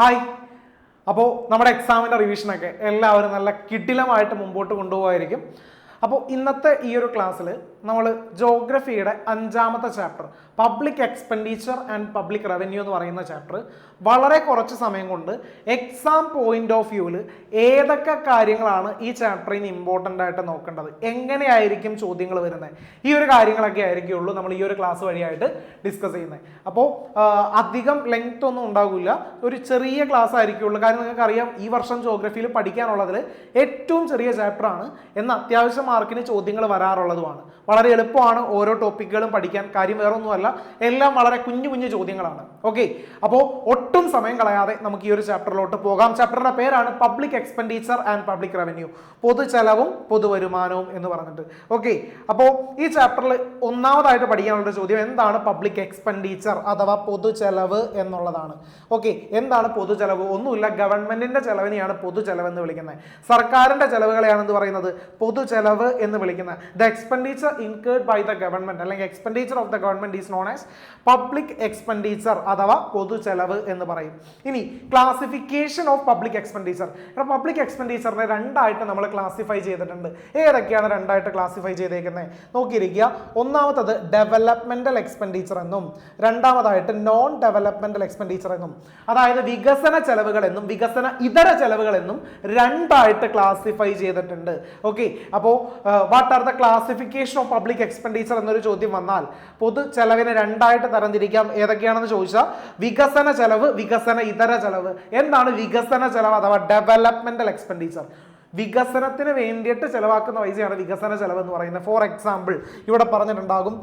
Hi. അപ്പോൾ നമ്മുടെ എക്സാമിന്റെ റിവിഷനൊക്കെ എല്ലാവരും നല്ല കിടിലമായിട്ട് മുമ്പോട്ട് കൊണ്ടുപോകായിരിക്കും അപ്പോൾ ഇന്നത്തെ ഈ ഒരു ക്ലാസ്സിൽ നമ്മൾ ജോഗ്രഫിയുടെ അഞ്ചാമത്തെ chapter public expenditure and public revenue എന്ന് പറയുന്ന ചാപ്റ്റർ വളരെ കുറച്ച് സമയം കൊണ്ട് എക്സാം പോയിന്റ് ഓഫ് വ്യൂവിൽ ഏതൊക്കെ കാര്യങ്ങളാണ് ഈ ചാപ്റ്ററിൽ നിന്ന് ഇമ്പോർട്ടന്റ് ആയിട്ട് നോക്കേണ്ടത്? എങ്ങനെയായിരിക്കും ചോദ്യങ്ങൾ വരുന്നത് ഈ ഒരു കാര്യങ്ങളൊക്കെ ആയിരിക്കുള്ളൂ നമ്മൾ ഈ ഒരു ക്ലാസ് വഴിയായിട്ട് ഡിസ്കസ് ചെയ്യുന്നത് അപ്പോൾ അധികം ലെങ്ത് ഒന്നും ഉണ്ടാകില്ല ഒരു ചെറിയ ക്ലാസ് ആയിരിക്കുള്ളൂ. കാരണം നിങ്ങൾക്കറിയാം ഈ വർഷം ജോഗ്രഫിയിൽ പഠിക്കാനുള്ളതിൽ ഏറ്റവും ചെറിയ ചാപ്റ്ററാണ് എന്ന് അത്യാവശ്യം മാർക്കിന് ചോദ്യങ്ങൾ വരാറുള്ളതുമാണ്. വളരെ എളുപ്പമാണ് ഓരോ ടോപ്പിക്കുകളും പഠിക്കാൻ. കാര്യം വേറൊന്നുമല്ല എല്ലാം വളരെ കുഞ്ഞു കുഞ്ഞു ചോദ്യങ്ങളാണ്. ഓക്കെ? അപ്പോൾ ഒട്ടും സമയം കളയാതെ നമുക്ക് ഈ ഒരു ചാപ്റ്ററിലോട്ട് പോകാം. ചാപ്റ്ററിന്റെ പേരാണ് public expenditure and public revenue പൊതു ചെലവും പൊതുവരുമാനവും എന്ന് പറഞ്ഞിട്ട്. ഓക്കെ? അപ്പോൾ ഈ ചാപ്റ്ററിൽ ഒന്നാമതായിട്ട് പഠിക്കാനുള്ള ചോദ്യം എന്താണ് പബ്ലിക് എക്സ്പെൻഡിച്ചർ അഥവാ പൊതു ചെലവ് എന്നുള്ളതാണ്. ഓക്കെ? എന്താണ് പൊതു ചെലവ്? ഒന്നുമില്ല ഗവൺമെന്റിന്റെ ചെലവിനെയാണ് പൊതു ചെലവെന്ന് വിളിക്കുന്നത്. സർക്കാരിന്റെ ചെലവുകളെയാണ് എന്ത് പറയുന്നത് പൊതു ചെലവ് എന്ന് വിളിക്കുന്നത് the expenditure incurred by the government അല്ലെങ്കിൽ expenditure of the government is known as public expenditure അഥവാ പൊതു ചെലവ് എന്ന് പറയും. ഇനി classification of public expenditure public എക്സ്പെൻഡിച്ചറിനെ രണ്ടായിട്ട് നമ്മൾ ക്ലാസിഫൈ ചെയ്തിട്ടുണ്ട്. ഏതൊക്കെയാണ് രണ്ടായിട്ട് ക്ലാസിഫൈ ചെയ്തേക്കുന്നത് നോക്കിയിരിക്കുക. ഒന്നാമത്തത് ഡെവലപ്മെന്റൽ എക്സ്പെൻഡിച്ചർ എന്നും രണ്ടാമതായിട്ട് നോൺ ഡെവലപ്മെന്റൽ എക്സ്പെൻഡിച്ചർ എന്നും അതായത് വികസന ചെലവുകൾ എന്നും വികസന ഇതര ചെലവുകൾ എന്നും രണ്ടായിട്ട് ക്ലാസിഫൈ ചെയ്തിട്ടുണ്ട്. ഓക്കെ അപ്പോൾ what are the classification of public expenditure എന്നൊരു ചോദ്യം വന്നാൽ പൊതു ചെലവിനെ രണ്ടായിട്ട് തരംതിരിക്കാം. ഏതൊക്കെയാണെന്ന് ചോദിച്ചാൽ വികസന ചെലവ് വികസന ഇതര ചെലവ്. എന്താണ് വികസന ചെലവ് അഥവാ ഡെവലപ്മെന്റൽ എക്സ്പെൻഡിച്ചർ വികസനത്തിന് വേണ്ടിയിട്ട് ചെലവാക്കുന്ന പൈസയാണ് വികസന ചെലവ് എന്ന് പറയുന്നത്. ഫോർ എക്സാമ്പിൾ ഇവിടെ പറഞ്ഞിട്ടുണ്ടാകും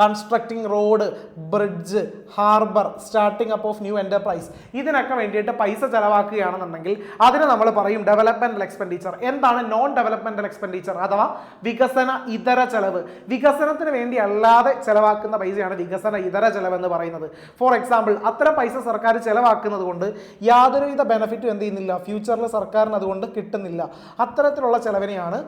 constructing road bridge harbour starting up of new enterprise ഇതിനൊക്കെ വേണ്ടിയിട്ട് പൈസ ചെലവാക്കുകയാണെന്നുണ്ടെങ്കിൽ അതിന് നമ്മൾ പറയും ഡെവലപ്മെന്റൽ എക്സ്പെൻഡിച്ചർ എന്താണ് നോൺ ഡെവലപ്മെന്റൽ എക്സ്പെൻഡിച്ചർ അഥവാ വികസന ഇതര ചെലവ്? വികസനത്തിന് വേണ്ടി അല്ലാതെ ചെലവാക്കുന്ന പൈസയാണ് വികസന ഇതര ചെലവ് എന്ന് പറയുന്നത്. ഫോർ എക്സാമ്പിൾ അത്തരം പൈസ സർക്കാർ ചെലവാക്കുന്നത് കൊണ്ട് യാതൊരുവിധ ബെനഫിറ്റും എന്ത് ചെയ്യുന്നില്ല. ഫ്യൂച്ചറിൽ സർക്കാരിന് അതുകൊണ്ട് കിട്ടുന്നില്ല. അത്തരത്തിലുള്ള ചെലവിനെയാണ്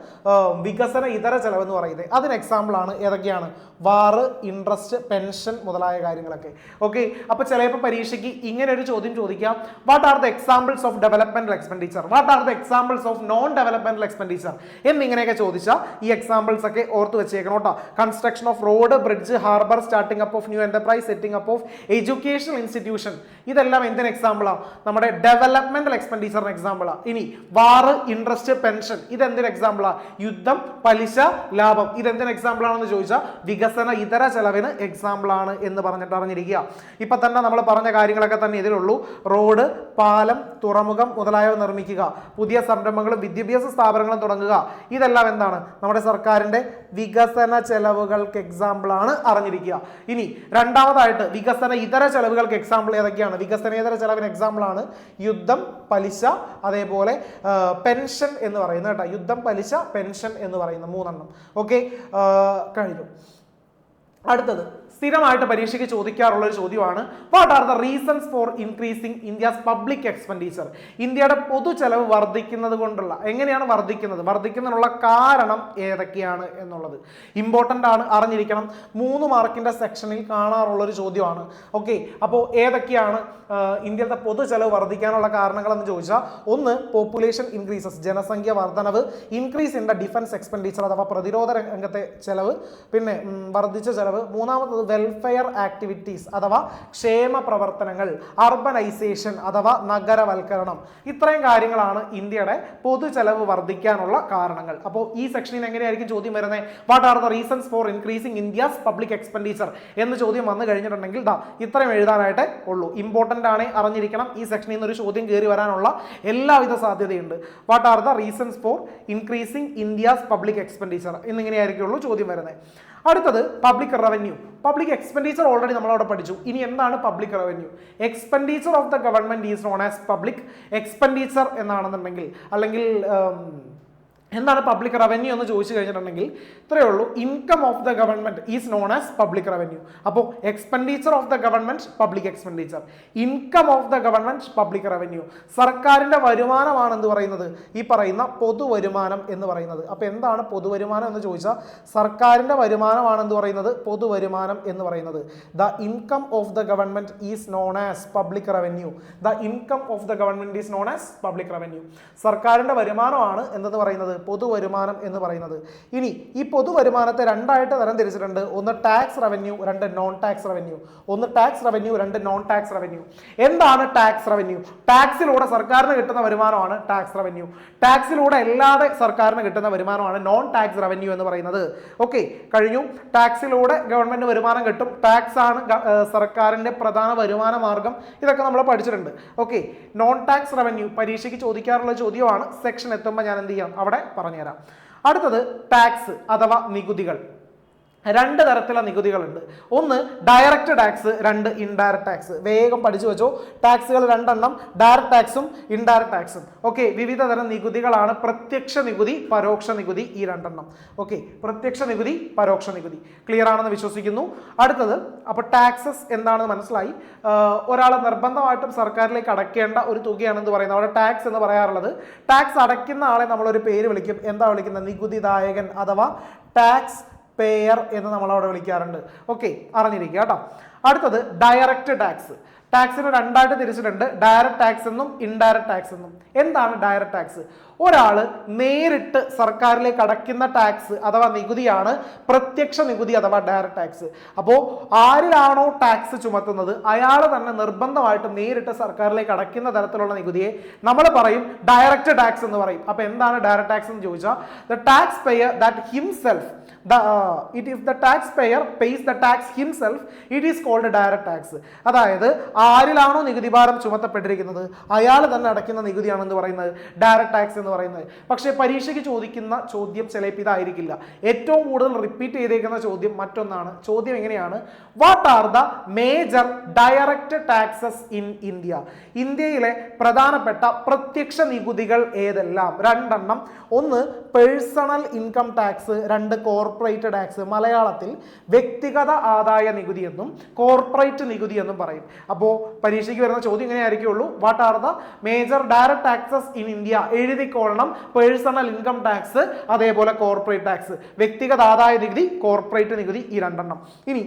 വികസന ഇതര ചെലവെന്ന് പറയുന്നത്. അതിന് എക്സാമ്പിൾ ആണ് ഏതൊക്കെയാണ്? വാറ് ഇൻട്രസ്റ്റ് പെൻഷൻ മുതലായ കാര്യങ്ങളൊക്കെ. ഓക്കെ അപ്പോൾ ചിലപ്പോൾ പരീക്ഷയ്ക്ക് ഇങ്ങനെ ഒരു ചോദ്യം ചോദിക്കാം. What are the examples of developmental expenditure what are the examples of non developmental expenditure എന്നിങ്ങനെയൊക്കെ ചോദിച്ചാൽ ഈ എക്സാമ്പിൾസ് ഒക്കെ ഓർത്ത് വെച്ചേക്കണം കേട്ടോ. Construction of road bridge harbour starting up of new enterprise setting up of educational institution ഇതെല്ലാം എന്തിന് എക്സാമ്പിളാണ് നമ്മുടെ ഡെവലപ്മെന്റൽ എക്സ്പെൻഡിച്ചറിന് എക്സാമ്പിളാണ് ഇനി വാറ് ഇൻട്രസ്റ്റ് പെൻഷൻ ഇതെന്തിന് എക്സാമ്പിളാണ് യുദ്ധം പലിശ ലാഭം. ഇതെന്തിന് എക്സാമ്പിൾ ആണെന്ന് ചോദിച്ചാൽ വികസന ഇതര ചെലവിന് എക്സാമ്പിൾ ആണ് എന്ന് പറഞ്ഞിട്ട് അറിഞ്ഞിരിക്കുക. ഇപ്പൊ തന്നെ നമ്മൾ പറഞ്ഞ കാര്യങ്ങളൊക്കെ തന്നെ ഇതിലുള്ളൂ. റോഡ് പാലം തുറമുഖം മുതലായവ നിർമ്മിക്കുക. പുതിയ സംരംഭങ്ങളും വിദ്യാഭ്യാസ സ്ഥാപനങ്ങളും തുടങ്ങുക. ഇതെല്ലാം എന്താണ്? നമ്മുടെ സർക്കാരിന്റെ വികസന ചെലവുകൾക്ക് എക്സാമ്പിൾ ആണ് അറിഞ്ഞിരിക്കുക. ഇനി രണ്ടാമതായിട്ട് വികസന ഇതര ചെലവുകൾക്ക് എക്സാമ്പിൾ ഏതൊക്കെയാണ്? വികസനേതര ചെലവിന് എക്സാമ്പിൾ ആണ് യുദ്ധം പലിശ അതേപോലെ പെൻഷൻ എന്ന് പറയുന്നത് കേട്ടോ. യുദ്ധം പലിശ പെൻഷൻ എന്ന് പറയുന്ന മൂന്നെണ്ണം. ഓക്കെ കഴിഞ്ഞു. അടുത്തത്. സ്ഥിരമായിട്ട് പരീക്ഷയ്ക്ക് ചോദിക്കാറുള്ള ഒരു ചോദ്യമാണ്. What are the reasons for increasing India's public expenditure ഇന്ത്യയുടെ പൊതു ചെലവ് വർദ്ധിക്കുന്നത് കൊണ്ടുള്ള എങ്ങനെയാണ് വർദ്ധിക്കുന്നത്? വർദ്ധിക്കുന്നതിനുള്ള കാരണം ഏതൊക്കെയാണ് എന്നുള്ളത്. ഇമ്പോർട്ടന്റ് ആണ് അറിഞ്ഞിരിക്കണം. മൂന്ന് മാർക്കിന്റെ സെക്ഷനിൽ കാണാറുള്ള ഒരു ചോദ്യമാണ്. ഓക്കെ അപ്പോൾ ഏതൊക്കെയാണ് ഇന്ത്യയുടെ പൊതു ചെലവ് വർദ്ധിക്കാനുള്ള കാരണങ്ങൾ എന്ന് ചോദിച്ചാൽ ഒന്ന് പോപ്പുലേഷൻ ഇൻക്രീസസ് ജനസംഖ്യ വർധനവ് increase in the defence expenditure അഥവാ പ്രതിരോധ രംഗത്തെ ചെലവ് പിന്നെ വർദ്ധിച്ച ചെലവ് മൂന്നാമത്തത് വെൽഫെയർ ആക്ടിവിറ്റീസ് അഥവാ ക്ഷേമ പ്രവർത്തനങ്ങൾ അർബനൈസേഷൻ അഥവാ നഗരവൽക്കരണം. ഇത്രയും കാര്യങ്ങളാണ് ഇന്ത്യയുടെ പൊതു ചെലവ് വർദ്ധിക്കാനുള്ള കാരണങ്ങൾ. അപ്പോൾ ഈ സെക്ഷനിൽ എങ്ങനെയായിരിക്കും ചോദ്യം വരുന്നത് what are the reasons for increasing India's public expenditure എന്ന് ചോദ്യം വന്നു കഴിഞ്ഞിട്ടുണ്ടെങ്കിൽ ദാ ഇത്രയും എഴുതാനായിട്ട് ഉള്ളൂ. ഇമ്പോർട്ടന്റ് ആണ് അറിഞ്ഞിരിക്കണം. ഈ സെക്ഷനിൽ നിന്ന് ഒരു ചോദ്യം കയറി വരാനുള്ള എല്ലാവിധ സാധ്യതയുണ്ട്. What are the reasons for increasing India's public expenditure എന്നിങ്ങനെയായിരിക്കുള്ളൂ ചോദ്യം വരുന്നത് അടുത്തത് public revenue public expenditure already നമ്മളവിടെ പഠിച്ചു. ഇനി എന്താണ് public revenue expenditure of the government is known as public expenditure എന്നാണെന്നുണ്ടെങ്കിൽ അല്ലെങ്കിൽ എന്താണ് പബ്ലിക് റവന്യൂ എന്ന് ചോദിച്ചു കഴിഞ്ഞിട്ടുണ്ടെങ്കിൽ ഇത്രയേ ഉള്ളൂ. Income of the government is known as public revenue അപ്പോൾ expenditure of the government public expenditure income of the government public revenue സർക്കാരിന്റെ വരുമാനമാണ് എന്ന് പറയുന്നത്? ഈ പറയുന്ന പൊതുവരുമാനം എന്ന് പറയുന്നത്. അപ്പോൾ എന്താണ് പൊതുവരുമാനം എന്ന് ചോദിച്ചാൽ സർക്കാരിന്റെ വരുമാനമാണ് എന്ന് പറയുന്നത്? പൊതുവരുമാനം എന്ന് പറയുന്നത്. The income of the government is known as public revenue the income of the government is known as public revenue സർക്കാരിന്റെ വരുമാനമാണ് എന്തെന്ന് പറയുന്നത്? പൊതുവരുമാനം എന്ന് പറയുന്നത്. ഇനി ഈ പൊതുവരുമാനത്തെ രണ്ടായിട്ട് തരം തിരിച്ചിട്ടുണ്ട്. ഒന്ന് ടാക്സ് റവന്യൂ രണ്ട് നോൺ ടാക്സ് റവന്യൂ ഒന്ന് ടാക്സ് റവന്യൂ രണ്ട് നോൺ ടാക്സ് റവന്യൂ എന്താണ് ടാക്സ് റവന്യൂ ടാക്സിലൂടെ സർക്കാരിന് കിട്ടുന്ന വരുമാനമാണ് ടാക്സ് റവന്യൂ ടാക്സിലൂടെ അല്ലാതെ സർക്കാരിന് കിട്ടുന്ന വരുമാനമാണ് നോൺ ടാക്സ് റവന്യൂ എന്ന് പറയുന്നത്. ഓക്കെ കഴിഞ്ഞു. ടാക്സിലൂടെ ഗവൺമെന്റ് വരുമാനം കിട്ടും. ടാക്സ് ആണ് സർക്കാരിന്റെ പ്രധാന വരുമാന മാർഗം. ഇതൊക്കെ നമ്മൾ പഠിച്ചിട്ടുണ്ട്. ഓക്കെ നോൺ ടാക്സ് റവന്യൂ പരീക്ഷയ്ക്ക് ചോദിക്കാറുള്ള ചോദ്യമാണ്. സെക്ഷൻ എത്തുമ്പോൾ ഞാൻ എന്ത് ചെയ്യാം? അവിടെ പറഞ്ഞുതരാം. അടുത്തത് ടാക്സ് അഥവാ നികുതികൾ. രണ്ട് തരത്തിലുള്ള നികുതികളുണ്ട്. ഒന്ന് ഡയറക്റ്റ് ടാക്സ് രണ്ട് ഇൻഡയറക്റ്റ് ടാക്സ് വേഗം പഠിച്ചു വെച്ചോ. ടാക്സുകൾ രണ്ടെണ്ണം ഡയറക്റ്റ് ടാക്സും ഇൻഡയറക്റ്റ് ടാക്സും ഓക്കെ വിവിധ തരം നികുതികളാണ്. പ്രത്യക്ഷ നികുതി പരോക്ഷ നികുതി ഈ രണ്ടെണ്ണം. ഓക്കെ പ്രത്യക്ഷ നികുതി പരോക്ഷ നികുതി. ക്ലിയർ ആണെന്ന് വിശ്വസിക്കുന്നു. അടുത്തത് അപ്പോൾ ടാക്സസ് എന്താണെന്ന് മനസ്സിലായി. ഒരാൾ നിർബന്ധമായിട്ടും സർക്കാരിലേക്ക് അടയ്ക്കേണ്ട ഒരു തുകയാണെന്ന് പറയുന്നത്. അവിടെ ടാക്സ് എന്ന് പറയാറുള്ളത്. ടാക്സ് അടയ്ക്കുന്ന ആളെ നമ്മളൊരു പേര് വിളിക്കും. എന്താ വിളിക്കുന്നത്? നികുതിദായകൻ അഥവാ ടാക്സ് പേയർ എന്ന് നമ്മൾ അവിടെ വിളിക്കാറുണ്ട്. ഓക്കെ അറിഞ്ഞിരിക്കുക കേട്ടോ. അടുത്തത് ഡയറക്റ്റ് ടാക്സ് ടാക്സിനെ രണ്ടായിട്ട് തിരിച്ചിട്ടുണ്ട്. ഡയറക്റ്റ് ടാക്സ് എന്നും ഇൻഡയറക്റ്റ് ടാക്സ് എന്നും. എന്താണ് ഡയറക്റ്റ് ടാക്സ് ഒരാൾ നേരിട്ട് സർക്കാരിലേക്ക് അടയ്ക്കുന്ന ടാക്സ് അഥവാ നികുതിയാണ് പ്രത്യക്ഷ നികുതി അഥവാ ഡയറക്റ്റ് ടാക്സ് അപ്പോൾ ആരിലാണോ ടാക്സ് ചുമത്തുന്നത്? അയാൾ തന്നെ നിർബന്ധമായിട്ട് നേരിട്ട് സർക്കാരിലേക്ക് അടയ്ക്കുന്ന തരത്തിലുള്ള നികുതിയെ നമ്മൾ പറയും ഡയറക്റ്റ് ടാക്സ് എന്ന് പറയും. അപ്പോൾ എന്താണ് ഡയറക്റ്റ് ടാക്സ് എന്ന് ചോദിച്ചാൽ the tax payer that himself it is the tax payer pays the tax himself it is called direct tax അതായത് ആരിലാണോ നികുതി ഭാരം ചുമത്തപ്പെട്ടിരിക്കുന്നത്? അയാൾ തന്നെ അടയ്ക്കുന്ന നികുതിയാണെന്ന് പറയുന്നത്. ഡയറക്റ്റ് ടാക്സ് എന്ന് പറയുന്നത്. പക്ഷേ പരീക്ഷയ്ക്ക് ചോദിക്കുന്ന ചോദ്യം ചിലപ്പോൾ ഇതായിരിക്കില്ല. ഏറ്റവും കൂടുതൽ റിപ്പീറ്റ് ചെയ്തേക്കുന്ന ചോദ്യം മറ്റൊന്നാണ്. ചോദ്യം എങ്ങനെയാണ്? What are the major direct taxes in India ഇന്ത്യയിലെ പ്രധാനപ്പെട്ട പ്രത്യക്ഷ നികുതികൾ ഏതെല്ലാം? രണ്ടെണ്ണം. ഒന്ന് പേഴ്സണൽ ഇൻകം ടാക്സ് രണ്ട് കോർപ്പറേറ്റ് ടാക്സ് മലയാളത്തിൽ വ്യക്തിഗത ആദായ നികുതി എന്നും കോർപ്പറേറ്റ് നികുതി എന്നും പറയും. അപ്പോൾ പരീക്ഷയ്ക്ക് വരുന്ന ചോദ്യം ഇങ്ങനെ ആയിരിക്കുള്ളൂ what are the major direct taxes in India എഴുതിക്കൊള്ളണം personal income tax അതേപോലെ കോർപ്പറേറ്റ് ടാക്സ് വ്യക്തിഗത ആദായ നികുതി കോർപ്പറേറ്റ് നികുതി ഈ രണ്ടെണ്ണം. ഇനി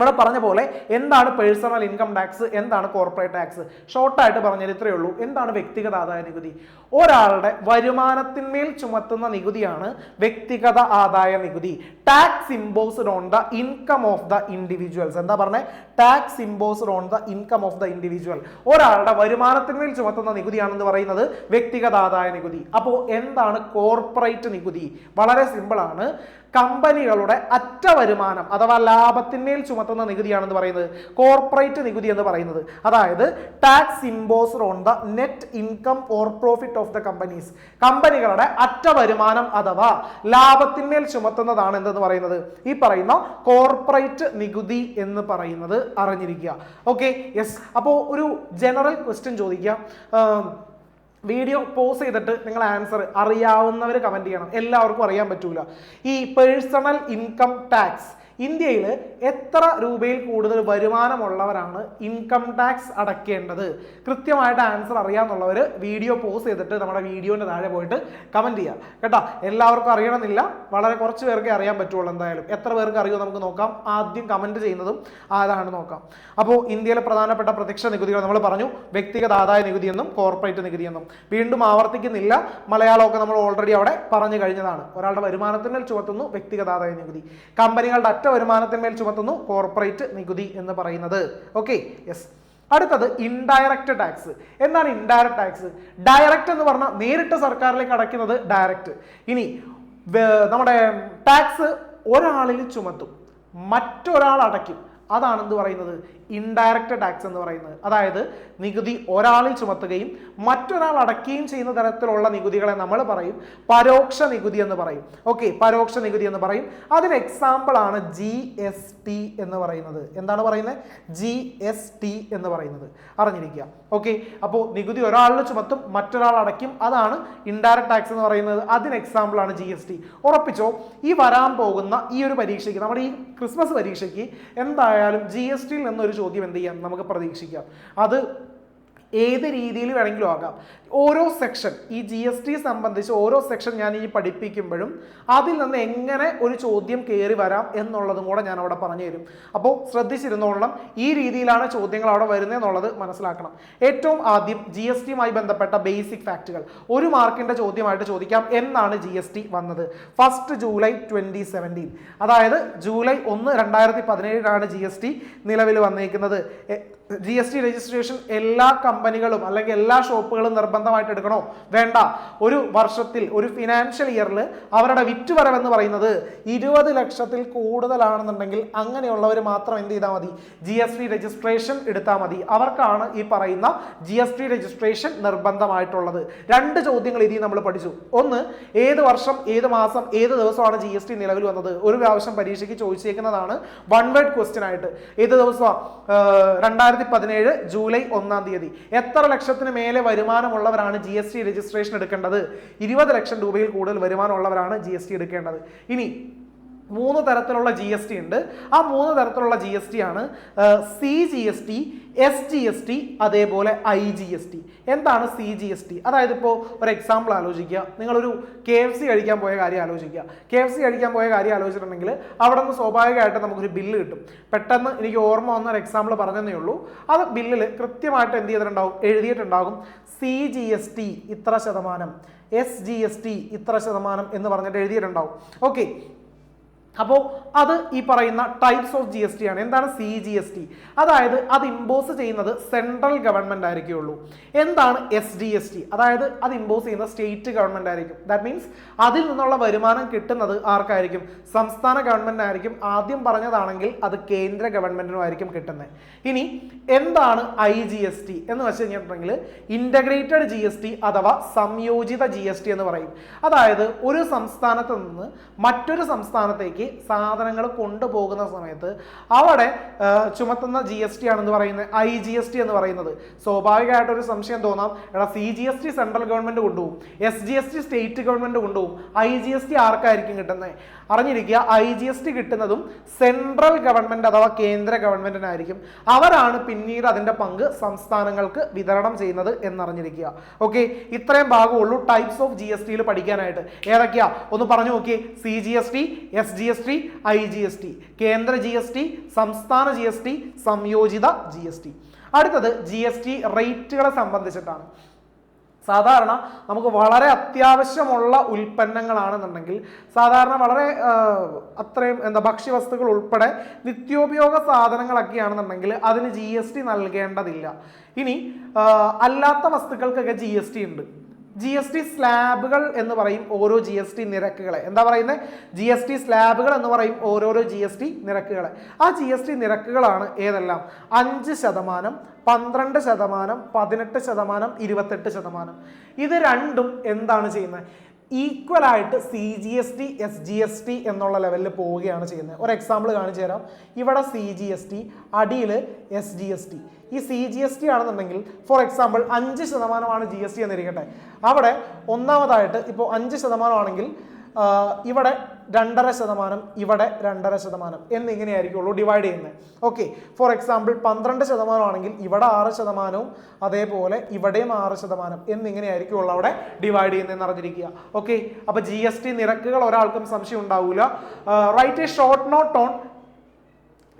ഇവിടെ പറഞ്ഞ പോലെ എന്താണ് പേഴ്സണൽ ഇൻകം ടാക്സ് എന്താണ് കോർപ്പറേറ്റ് ടാക്സ് ഷോർട്ടായിട്ട് പറഞ്ഞാൽ ഇത്രയേ ഉള്ളൂ. എന്താണ് വ്യക്തിഗത ആദായ നികുതി? ഒരാളുടെ വരുമാനത്തിന്മേൽ ചുമത്തുന്ന നികുതിയാണ് വ്യക്തിഗത ആദായ നികുതി. Tax imposed on the income of the individuals എന്താ പറഞ്ഞത് tax imposed on the income of the individual ഒരാളുടെ വരുമാനത്തിന്മേൽ ചുമത്തുന്ന നികുതിയാണെന്ന് പറയുന്നത് വ്യക്തിഗത ആദായ നികുതി. അപ്പോൾ എന്താണ് കോർപ്പറേറ്റ് നികുതി? വളരെ സിമ്പിൾ ആണ്. കമ്പനികളുടെ അറ്റ വരുമാനം അഥവാ ലാഭത്തിന്മേൽ ചുമത്തുന്ന നികുതിയാണെന്ന് പറയുന്നത് കോർപ്പറേറ്റ് നികുതി എന്ന് പറയുന്നത്. അതായത് tax imposed on the net income or profit of the companies കമ്പനികളുടെ അറ്റ വരുമാനം അഥവാ ലാഭത്തിന്മേൽ ചുമത്തുന്നതാണ് എന്തെന്ന് പറയുന്നത്? ഈ പറയുന്ന കോർപ്പറേറ്റ് നികുതി എന്ന് പറയുന്നത് അറിഞ്ഞിരിക്കുക. ഓക്കെ യെസ് അപ്പോൾ ഒരു ജനറൽ ക്വസ്റ്റ്യൻ ചോദിക്കാം ആം, വീഡിയോ പോസ് ചെയ്തിട്ട് നിങ്ങൾ ആൻസർ അറിയാവുന്നവർ കമന്റ് ചെയ്യണം. എല്ലാവർക്കും അറിയാൻ പറ്റൂല. ഈ പേഴ്സണൽ ഇൻകം ടാക്സ് ഇന്ത്യയിൽ എത്ര രൂപയിൽ കൂടുതൽ വരുമാനമുള്ളവരാണ് ഇൻകം ടാക്സ് അടയ്ക്കേണ്ടത് കൃത്യമായിട്ട് ആൻസർ അറിയാമെന്നുള്ളവർ വീഡിയോ പോസ് ചെയ്തിട്ട് നമ്മുടെ വീഡിയോന്റെ താഴെ പോയിട്ട് കമന്റ് ചെയ്യുക. കേട്ടോ? എല്ലാവർക്കും അറിയണമെന്നില്ല. വളരെ കുറച്ച് പേർക്കേ അറിയാൻ പറ്റുള്ളൂ എന്തായാലും. എത്ര പേർക്ക് അറിയുമോ നമുക്ക് നോക്കാം. ആദ്യം കമന്റ് ചെയ്യുന്നതും ആരാണ് നോക്കാം. അപ്പോൾ ഇന്ത്യയിലെ പ്രധാനപ്പെട്ട പ്രത്യക്ഷ നികുതികൾ നമ്മൾ പറഞ്ഞു. വ്യക്തിഗത ആദായ നികുതി എന്നും കോർപ്പറേറ്റ് നികുതി എന്നും. വീണ്ടും ആവർത്തിക്കുന്നില്ല. മലയാളമൊക്കെ നമ്മൾ ഓൾറെഡി അവിടെ പറഞ്ഞു കഴിഞ്ഞതാണ്. ഒരാളുടെ വരുമാനത്തിന്മേൽ ചുമത്തുന്നു വ്യക്തിഗത ആദായ നികുതി. കമ്പനികളുടെ അറ്റ വരുമാനത്തിന്മേൽ ചുമത്തുന്നു കോർപ്പറേറ്റ് നികുതി എന്ന് പറയുന്നത്. ഓക്കെ യെസ് അടുത്തത് ഇൻഡയറക്റ്റ് ടാക്സ് എന്താണ് ഇൻഡയറക്റ്റ് ടാക്സ് ഡയറക്റ്റ് എന്ന് പറഞ്ഞാൽ നേരിട്ട് സർക്കാരിലേക്ക് അടയ്ക്കുന്നത് ഡയറക്റ്റ് ഇനി നമ്മുടെ ടാക്സ് ഒരാളിൽ ചുമത്തും. മറ്റൊരാൾ അടയ്ക്കും. അതാണ് എന്ത് പറയുന്നത്? ഇൻഡയറക്റ്റ് ടാക്സ് എന്ന് പറയുന്നത്. അതായത് നികുതി ഒരാളിൽ ചുമത്തുകയും മറ്റൊരാൾ അടയ്ക്കുകയും ചെയ്യുന്ന തരത്തിലുള്ള നികുതികളെ നമ്മൾ പറയും. പരോക്ഷ നികുതി എന്ന് പറയും. ഓക്കെ പരോക്ഷ നികുതി എന്ന് പറയും. അതിന് എക്സാമ്പിൾ ആണ് ജി എസ് ടി എന്ന് പറയുന്നത്. എന്താണ് പറയുന്നത്? ജി എസ് ടി എന്ന് പറയുന്നത്. അറിഞ്ഞിരിക്കുക. ഓക്കെ അപ്പോൾ നികുതി ഒരാളിൽ ചുമത്തും മറ്റൊരാൾ അടയ്ക്കും. അതാണ് ഇൻഡയറക്റ്റ് ടാക്സ് എന്ന് പറയുന്നത്. അതിന് എക്സാമ്പിൾ ആണ് ജി എസ് ടി ഉറപ്പിച്ചോ? ഈ വരാൻ പോകുന്ന ഈ ഒരു പരീക്ഷയ്ക്ക് നമ്മുടെ ഈ ക്രിസ്മസ് പരീക്ഷയ്ക്ക് എന്തായാലും ജി എസ് ടിയിൽ നിന്നൊരു ചോദ്യം എന്ത് ചെയ്യാം? നമുക്ക് പ്രതീക്ഷിക്കാം. അത് ഏത് രീതിയിൽ വേണമെങ്കിലും ആകാം. ഓരോ സെക്ഷൻ ഈ ജി എസ് ടി സംബന്ധിച്ച് ഓരോ സെക്ഷൻ ഞാൻ ഈ പഠിപ്പിക്കുമ്പോഴും അതിൽ നിന്ന് എങ്ങനെ ഒരു ചോദ്യം കയറി വരാം എന്നുള്ളതും കൂടെ ഞാൻ അവിടെ പറഞ്ഞു തരും. അപ്പോൾ ശ്രദ്ധിച്ചിരുന്നോളണം ഈ രീതിയിലാണ് ചോദ്യങ്ങൾ അവിടെ വരുന്നത് എന്നുള്ളത് മനസ്സിലാക്കണം. ഏറ്റവും ആദ്യം ജി എസ് ടിയുമായി ബന്ധപ്പെട്ട ബേസിക് ഫാക്റ്റുകൾ ഒരു മാർക്കിന്റെ ചോദ്യമായിട്ട് ചോദിക്കാം എന്നാണ് ജി എസ് ടി വന്നത്? ഫസ്റ്റ് ജൂലൈ ട്വന്റി സെവന്റീൻ അതായത് ജൂലൈ ഒന്ന് രണ്ടായിരത്തി പതിനേഴിലാണ് ജി എസ് ടി നിലവിൽ വന്നേക്കുന്നത്. ജി എസ് ടി രജിസ്ട്രേഷൻ എല്ലാ കമ്പനികളും അല്ലെങ്കിൽ എല്ലാ ഷോപ്പുകളും നിർബന്ധമായിട്ട് എടുക്കണോ? വേണ്ട. ഒരു വർഷത്തിൽ ഒരു ഫിനാൻഷ്യൽ ഇയറിൽ അവരുടെ വിറ്റുവരവെന്ന് പറയുന്നത് ഇരുപത് ലക്ഷത്തിൽ കൂടുതലാണെന്നുണ്ടെങ്കിൽ അങ്ങനെയുള്ളവർ മാത്രം എന്ത് ചെയ്താൽ മതി? ജി എസ് ടി രജിസ്ട്രേഷൻ എടുത്താൽ മതി. അവർക്കാണ് ഈ പറയുന്ന ജി എസ് ടി രജിസ്ട്രേഷൻ നിർബന്ധമായിട്ടുള്ളത്. രണ്ട് ചോദ്യങ്ങൾ ഇതിൽ നമ്മൾ പഠിച്ചു. ഒന്ന് ഏത് വർഷം ഏത് മാസം ഏത് ദിവസമാണ് ജി എസ് ടി നിലവിൽ വന്നത്? ഒരു പ്രാവശ്യം പരീക്ഷയ്ക്ക് ചോദിച്ചേക്കുന്നതാണ് വൺ വേർഡ് ക്വസ്റ്റ്യൻ ആയിട്ട്. ഏത് ദിവസമാണ് രണ്ടായിരത്തി പതിനേഴ് ജൂലൈ ഒന്നാം തീയതി. എത്ര ലക്ഷത്തിന് മേലെ വരുമാനമുള്ളവരാണ് ജി എസ് ടി രജിസ്ട്രേഷൻ എടുക്കേണ്ടത്? ഇരുപത് ലക്ഷം രൂപയിൽ കൂടുതൽ വരുമാനമുള്ളവരാണ് ജി എസ് ടി എടുക്കേണ്ടത്. ഇനി മൂന്ന് തരത്തിലുള്ള ജി എസ് ടി ഉണ്ട്. ആ മൂന്ന് തരത്തിലുള്ള ജി എസ് ടി ആണ് C G S T S G S T അതേപോലെ ഐ ജി എസ് ടി എന്താണ് സി ജി എസ് ടി അതായത് ഇപ്പോൾ ഒരു എക്സാമ്പിൾ ആലോചിക്കുക. നിങ്ങളൊരു കെ എഫ് സി കഴിക്കാൻ പോയ കാര്യം ആലോചിക്കുക. കെ എഫ് സി കഴിക്കാൻ പോയ കാര്യം ആലോചിച്ചിട്ടുണ്ടെങ്കിൽ അവിടെ നിന്ന് സ്വാഭാവികമായിട്ട് നമുക്കൊരു ബില്ല് കിട്ടും. പെട്ടെന്ന് എനിക്ക് ഓർമ്മ വന്ന ഒരു എക്സാമ്പിൾ പറഞ്ഞതേ ഉള്ളൂ. അത് ബില്ലിൽ കൃത്യമായിട്ട് എന്ത് ചെയ്തിട്ടുണ്ടാവും? എഴുതിയിട്ടുണ്ടാകും. സി ജി എസ് ടി ഇത്ര ശതമാനം എസ് ജി എസ് ടി ഇത്ര ശതമാനം എന്ന് പറഞ്ഞിട്ട് എഴുതിയിട്ടുണ്ടാവും. ഓക്കെ അപ്പോൾ അത് ഈ പറയുന്ന types of G S T ആണ്. എന്താണ് സി ജി എസ് ടി അതായത് അത് ഇമ്പോസ് ചെയ്യുന്നത് സെൻട്രൽ ഗവൺമെന്റ് ആയിരിക്കുള്ളൂ. എന്താണ് എസ് ഡി എസ് ടി അതായത് അത് ഇമ്പോസ് ചെയ്യുന്ന സ്റ്റേറ്റ് ഗവൺമെന്റ് ആയിരിക്കും. ദാറ്റ് മീൻസ് അതിൽ നിന്നുള്ള വരുമാനം കിട്ടുന്നത് ആർക്കായിരിക്കും? സംസ്ഥാന ഗവൺമെന്റ് ആയിരിക്കും. ആദ്യം പറഞ്ഞതാണെങ്കിൽ അത് കേന്ദ്ര ഗവൺമെന്റിനും ആയിരിക്കും കിട്ടുന്നത് ഇനി എന്താണ് ഐ ജി എസ് ടി എന്ന് വെച്ച് കഴിഞ്ഞിട്ടുണ്ടെങ്കിൽ ഇന്റഗ്രേറ്റഡ് ജി എസ് ടി അഥവാ സംയോജിത ജി എസ് ടി എന്ന് പറയും. അതായത് ഒരു സംസ്ഥാനത്ത് നിന്ന് മറ്റൊരു സംസ്ഥാനത്തേക്ക് സാധനങ്ങൾ കൊണ്ടുപോകുന്ന സമയത്ത് അവിടെ ചുമത്തുന്ന ജി എസ് ടി ആണെന്ന് പറയുന്നത് ഐ ജി എസ് ടി എന്ന് പറയുന്നത്. സ്വാഭാവികമായിട്ട് ഒരു സംശയം തോന്നാം എടാ C G S T central government കൊണ്ടുപോകും S G S T state government കൊണ്ടുപോകും ഐ ജി എസ് ടി ആർക്കായിരിക്കും കിട്ടുന്നത്? അറിഞ്ഞിരിക്കുക ഐ ജി എസ് ടി കിട്ടുന്നതും സെൻട്രൽ ഗവൺമെന്റ് അഥവാ കേന്ദ്ര ഗവൺമെന്റിനായിരിക്കും. അവരാണ് പിന്നീട് അതിന്റെ പങ്ക് സംസ്ഥാനങ്ങൾക്ക് വിതരണം ചെയ്യുന്നത് എന്നറിഞ്ഞിരിക്കുക. ഓക്കെ ഇത്രയും ഭാഗമുള്ളൂ ടൈപ്സ് ഓഫ് ജി എസ് ടിയിൽ പഠിക്കാനായിട്ട്. ഏതൊക്കെയാ? ഒന്ന് പറഞ്ഞു നോക്കി C G S T S G S T I G S T കേന്ദ്ര ജി എസ് ടി സംസ്ഥാന ജി എസ് ടി സംയോജിത ജി എസ് ടി അടുത്തത് ജി എസ് ടി റേറ്റുകളെ സംബന്ധിച്ചിട്ടാണ്. സാധാരണ നമുക്ക് വളരെ അത്യാവശ്യമുള്ള ഉൽപ്പന്നങ്ങളാണെന്നുണ്ടെങ്കിൽ സാധാരണ വളരെ അത്രയും എന്താ ഭക്ഷ്യവസ്തുക്കൾ ഉൾപ്പെടെ നിത്യോപയോഗ സാധനങ്ങളൊക്കെയാണെന്നുണ്ടെങ്കിൽ അതിന് ജി എസ് ടി നൽകേണ്ടതില്ല. ഇനി അല്ലാത്ത വസ്തുക്കൾക്കൊക്കെ ജി എസ് ടി ഉണ്ട്. ജി എസ് ടി സ്ലാബുകൾ എന്ന് പറയും ഓരോ ജി എസ് ടി നിരക്കുകളെ. എന്താ പറയുന്നത് ജി എസ് ടി സ്ലാബുകൾ എന്ന് പറയും ഓരോരോ ജി എസ് ടി നിരക്കുകളെ. ആ ജി എസ് ടി നിരക്കുകളാണ് ഏതെല്ലാം? അഞ്ച് ശതമാനം പന്ത്രണ്ട് ശതമാനം പതിനെട്ട് ശതമാനം ഇരുപത്തെട്ട് ശതമാനം. ഇത് രണ്ടും എന്താണ് ചെയ്യുന്നത്? ഈക്വൽ ആയിട്ട് C G S T S G S T എന്നുള്ള ലെവലിൽ പോവുകയാണ് ചെയ്യുന്നത്. ഒരു എക്സാമ്പിൾ കാണിച്ചു തരാം. ഇവിടെ സി ജി എസ് ടി അടിയിൽ എസ് ജി എസ് ടി ഈ സി ജി എസ് ടി ആണെന്നുണ്ടെങ്കിൽ ഫോർ എക്സാമ്പിൾ അഞ്ച് ശതമാനമാണ് ജി എസ് ടി എന്നിരിക്കട്ടെ. അവിടെ ഒന്നാമതായിട്ട് ഇപ്പോൾ അഞ്ച് ശതമാനമാണെങ്കിൽ ഇവിടെ രണ്ടര ശതമാനം ഇവിടെ രണ്ടര ശതമാനം എന്നിങ്ങനെയായിരിക്കുള്ളൂ ഡിവൈഡ് ചെയ്യുന്നത്. ഓക്കെ ഫോർ എക്സാമ്പിൾ പന്ത്രണ്ട് ശതമാനമാണെങ്കിൽ ഇവിടെ ആറ് ശതമാനവും അതേപോലെ ഇവിടെയും ആറ് ശതമാനം എന്നിങ്ങനെയായിരിക്കുള്ളൂ അവിടെ ഡിവൈഡ് ചെയ്യുന്നതെന്ന് അറിഞ്ഞിരിക്കുക. ഓക്കെ അപ്പോൾ ജി എസ് ടി നിരക്കുകൾ ഒരാൾക്കും സംശയം ഉണ്ടാവില്ല right a short note on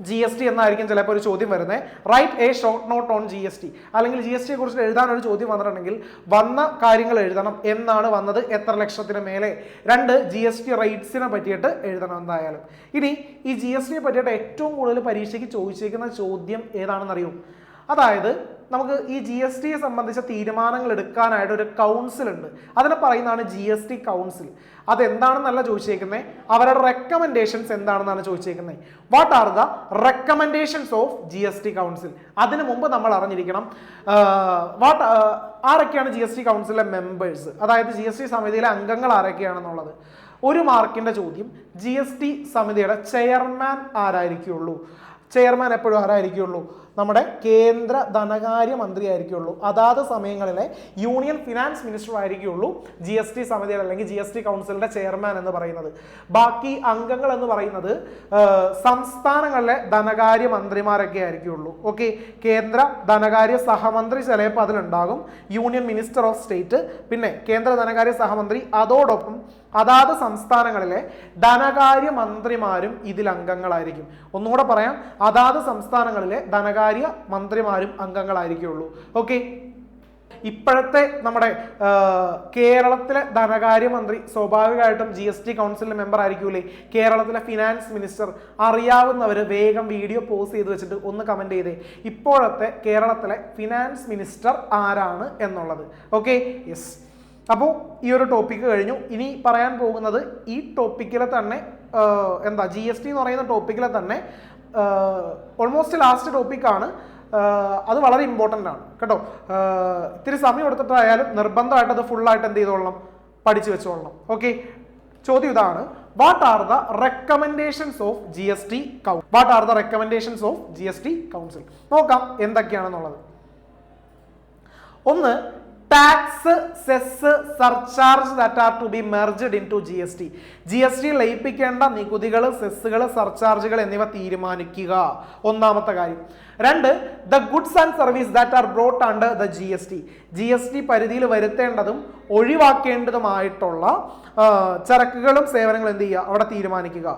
G S T എന്നായിരിക്കും ചിലപ്പോൾ ഒരു ചോദ്യം വരുന്നത് right a short note on G S T അല്ലെങ്കിൽ ജി എസ് ടിയെ കുറിച്ച് എഴുതാൻ ഒരു ചോദ്യം വന്നിട്ടുണ്ടെങ്കിൽ വന്ന കാര്യങ്ങൾ എഴുതണം എന്നാണ് വന്നത് എത്ര ലക്ഷത്തിന് മേലെ. രണ്ട് ജി എസ് ടി റേറ്റ്സിനെ പറ്റിയിട്ട് എഴുതണം എന്തായാലും. ഇനി ഈ ജി എസ് ടിയെ പറ്റിയിട്ട് ഏറ്റവും കൂടുതൽ പരീക്ഷയ്ക്ക് ചോദിച്ചേക്കുന്ന ചോദ്യം ഏതാണെന്ന് അറിയും അതായത് നമുക്ക് ഈ ജി എസ് ടിയെ സംബന്ധിച്ച തീരുമാനങ്ങൾ എടുക്കാനായിട്ട് ഒരു കൗൺസിൽ ഉണ്ട്. അതിനെ പറയുന്നതാണ് ജി എസ് ടി കൗൺസിൽ അതെന്താണെന്നല്ല ചോദിച്ചേക്കുന്നത് അവരുടെ റെക്കമെൻഡേഷൻസ് എന്താണെന്നാണ് ചോദിച്ചേക്കുന്നത് what are the recommendations of G S T council അതിനു മുമ്പ് നമ്മൾ അറിഞ്ഞിരിക്കണം വാട്ട് ആരൊക്കെയാണ് ജി എസ് ടി കൗൺസിലെ മെമ്പേഴ്സ് അതായത് ജി എസ് ടി സമിതിയിലെ അംഗങ്ങൾ ആരൊക്കെയാണെന്നുള്ളത്. ഒരു മാർക്കിന്റെ ചോദ്യം ജി എസ് ടി സമിതിയുടെ ചെയർമാൻ ആരായിരിക്കുള്ളൂ? ചെയർമാൻ എപ്പോഴും ആരായിരിക്കുള്ളൂ? നമ്മുടെ കേന്ദ്ര ധനകാര്യ മന്ത്രി ആയിരിക്കുള്ളൂ അതാത് സമയങ്ങളിലെ യൂണിയൻ ഫിനാൻസ് മിനിസ്റ്റർ ആയിരിക്കുള്ളൂ ജി എസ് ടി സമിതിയുടെ അല്ലെങ്കിൽ ജി എസ് ടി കൗൺസിലിന്റെ ചെയർമാൻ എന്ന് പറയുന്നത്. ബാക്കി അംഗങ്ങൾ എന്ന് പറയുന്നത് സംസ്ഥാനങ്ങളിലെ ധനകാര്യ മന്ത്രിമാരൊക്കെ ആയിരിക്കുള്ളൂ. ഓക്കെ? കേന്ദ്ര ധനകാര്യ സഹമന്ത്രി ചിലപ്പോൾ അതിലുണ്ടാകും. യൂണിയൻ മിനിസ്റ്റർ ഓഫ് സ്റ്റേറ്റ് പിന്നെ കേന്ദ്ര ധനകാര്യ സഹമന്ത്രി അതോടൊപ്പം അതാത് സംസ്ഥാനങ്ങളിലെ ധനകാര്യ മന്ത്രിമാരും ഇതിൽ അംഗങ്ങളായിരിക്കും ഒന്നുകൂടെ പറയാം അതാത് സംസ്ഥാനങ്ങളിലെ ധനകാര്യ മന്ത്രിമാരും അംഗങ്ങളായിരിക്കുള്ളൂ. ഓക്കെ ഇപ്പോഴത്തെ നമ്മുടെ കേരളത്തിലെ ധനകാര്യമന്ത്രി സ്വാഭാവികമായിട്ടും ജി എസ് ടി കൗൺസിലിലെ മെമ്പർ ആയിരിക്കൂലേ? കേരളത്തിലെ ഫിനാൻസ് മിനിസ്റ്റർ അറിയാവുന്നവർ വേഗം വീഡിയോ പോസ്റ്റ് ചെയ്ത് വെച്ചിട്ട് ഒന്ന് കമന്റ് ചെയ്തേ. ഇപ്പോഴത്തെ കേരളത്തിലെ ഫിനാൻസ് മിനിസ്റ്റർ ആരാണ് എന്നുള്ളത്. ഓക്കെ യെസ് അപ്പോൾ ഈ ഒരു ടോപ്പിക്ക് കഴിഞ്ഞു. ഇനി പറയാൻ പോകുന്നത് ഈ ടോപ്പിക്കിലെ തന്നെ എന്താ ജി എസ് ടി എന്ന് പറയുന്ന ടോപ്പിക്കിലെ തന്നെ ഓൾമോസ്റ്റ് ലാസ്റ്റ് ടോപ്പിക്കാണ് അത് വളരെ ഇമ്പോർട്ടന്റ് ആണ്. കേട്ടോ? ഇത്തിരി സമയം എടുത്തിട്ടായാലും നിർബന്ധമായിട്ട് അത് ഫുള്ളായിട്ട് എന്ത് ചെയ്തോളണം? പഠിച്ചു വെച്ചോളണം. ഓക്കെ ചോദ്യം ഇതാണ്. What are the recommendations of G S T council what are the recommendations of G S T council നോക്കാം എന്തൊക്കെയാണെന്നുള്ളത്. ഒന്ന് tax cess surcharge that are to be merged into G S T G S T ലയിപ്പിക്കേണ്ട നികുതികൾ സെസ്സുകൾ സർചാർജുകൾ എന്നിവ തീരുമാനിക്കുക. ഒന്നാമത്തെ കാര്യം. രണ്ട് the goods and service that are brought under the G S T G S T പരിധിയിൽ വരുത്തേണ്ടതും ഒഴിവാക്കേണ്ടതുമായിട്ടുള്ള ചരക്കുകളും സേവനങ്ങളും എന്ത് ചെയ്യുക? അവിടെ തീരുമാനിക്കുക.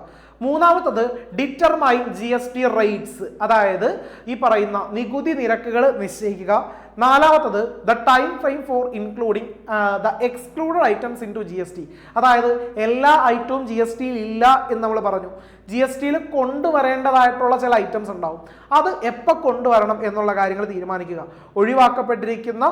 മൂന്നാമത്തത് determine G S T rates അതായത് ഈ പറയുന്ന നികുതി നിരക്കുകൾ നിശ്ചയിക്കുക. നാലാമത്തത് the time frame for including the excluded items into G S T അതായത് എല്ലാ ഐറ്റവും ജി എസ് ടിയിൽ ഇല്ല എന്ന് നമ്മൾ പറഞ്ഞു. ജി എസ് ടിയിൽ കൊണ്ടുവരേണ്ടതായിട്ടുള്ള ചില ഐറ്റംസ് ഉണ്ടാവും. അത് എപ്പോൾ കൊണ്ടുവരണം എന്നുള്ള കാര്യങ്ങൾ തീരുമാനിക്കുക. ഒഴിവാക്കപ്പെട്ടിരിക്കുന്ന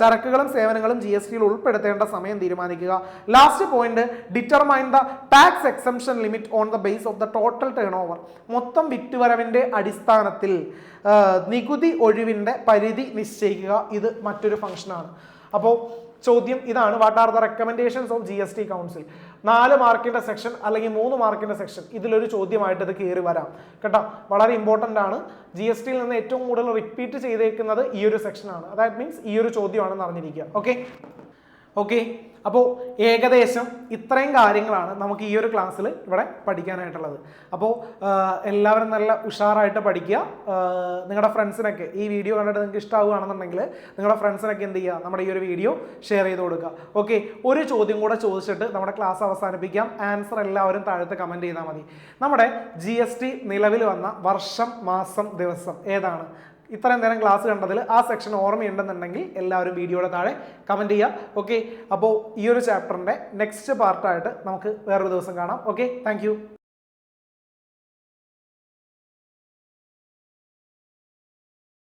ചരക്കുകളും സേവനങ്ങളും ജി എസ് ടിയിൽ ഉൾപ്പെടുത്തേണ്ട സമയം തീരുമാനിക്കുക. Last point determine the tax exemption limit on the base of the total turnover മൊത്തം വിറ്റുവരവിന്റെ അടിസ്ഥാനത്തിൽ നികുതി ഒഴിവിന്റെ പരിധി നിശ്ചയിക്കുക. ഇത് മറ്റൊരു ഫംഗ്ഷനാണ് അപ്പോൾ ചോദ്യം ഇതാണ്. What are the recommendations of G S T council നാല് മാർക്കിന്റെ സെക്ഷൻ അല്ലെങ്കിൽ മൂന്ന് മാർക്കിന്റെ സെക്ഷൻ ഇതിലൊരു ചോദ്യമായിട്ട് ഇത് കയറി വരാം. കേട്ടോ? വളരെ ഇമ്പോർട്ടന്റ് ആണ്. ജി എസ് ടിയിൽ നിന്ന് ഏറ്റവും കൂടുതൽ റിപ്പീറ്റ് ചെയ്തേക്കുന്നത് ഈ ഒരു സെക്ഷനാണ് അതായത് മീൻസ് ഈ ഒരു ചോദ്യമാണെന്ന് അറിഞ്ഞിരിക്കുക. ഓക്കെ ഓക്കെ അപ്പോൾ ഏകദേശം ഇത്രയും കാര്യങ്ങളാണ് നമുക്ക് ഈ ഒരു ക്ലാസ്സിൽ ഇവിടെ പഠിക്കാനായിട്ടുള്ളത്. അപ്പോൾ എല്ലാവരും നല്ല ഉഷാറായിട്ട് പഠിക്കുക. നിങ്ങളുടെ ഫ്രണ്ട്സിനൊക്കെ ഈ വീഡിയോ കണ്ടിട്ട് നിങ്ങൾക്ക് ഇഷ്ടമാവുകയാണെന്നുണ്ടെങ്കിൽ നിങ്ങളുടെ ഫ്രണ്ട്സിനൊക്കെ എന്ത് ചെയ്യുക? നമ്മുടെ ഈ ഒരു വീഡിയോ ഷെയർ ചെയ്ത് കൊടുക്കുക. ഓക്കെ ഒരു ചോദ്യം കൂടെ ചോദിച്ചിട്ട് നമ്മുടെ ക്ലാസ് അവസാനിപ്പിക്കാം. ആൻസർ എല്ലാവരും താഴത്ത് കമന്റ് ചെയ്താൽ മതി. നമ്മുടെ ജി നിലവിൽ വന്ന വർഷം മാസം ദിവസം ഏതാണ്? ഇത്രയും നേരം ക്ലാസ് കണ്ടതിൽ ആ സെക്ഷൻ ഓർമ്മയുണ്ടെന്നുണ്ടെങ്കിൽ എല്ലാവരും വീഡിയോയുടെ താഴെ കമന്റ് ചെയ്യുക. ഓക്കെ അപ്പോൾ ഈ ഒരു ചാപ്റ്ററിന്റെ നെക്സ്റ്റ് പാർട്ടായിട്ട് നമുക്ക് വേറൊരു ദിവസം കാണാം. Okay thank